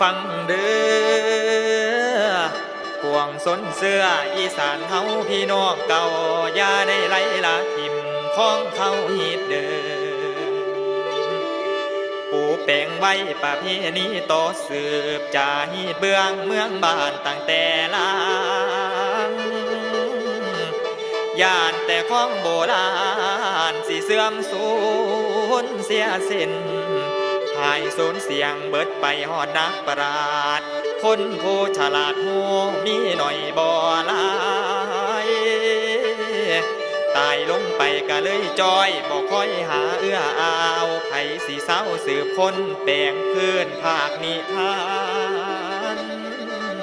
ฟังเด้อปวงสนเสื้ออีสานเฮาพี่น้องเก่าอย่าได้ไล่ละทิมของเขาฮีดเด้อปูแปงไว้ประเพณีต่อสืบจาฮีดเบื้องเมืองบ้านตั้งแต่ลางย่านแต่ของโบราณสิเสื่อมสูญเสียสิ้น สูญเสียงเบิดไปหอดนักปราดคนผู้ฉลาดหูมีหน่อยบ่ลายตายลงไปก็เลยจอยบอกคอยหาเอื้ออาวไผสีเศร้าสืบคนแปลงเพื่อนภาคนิทาน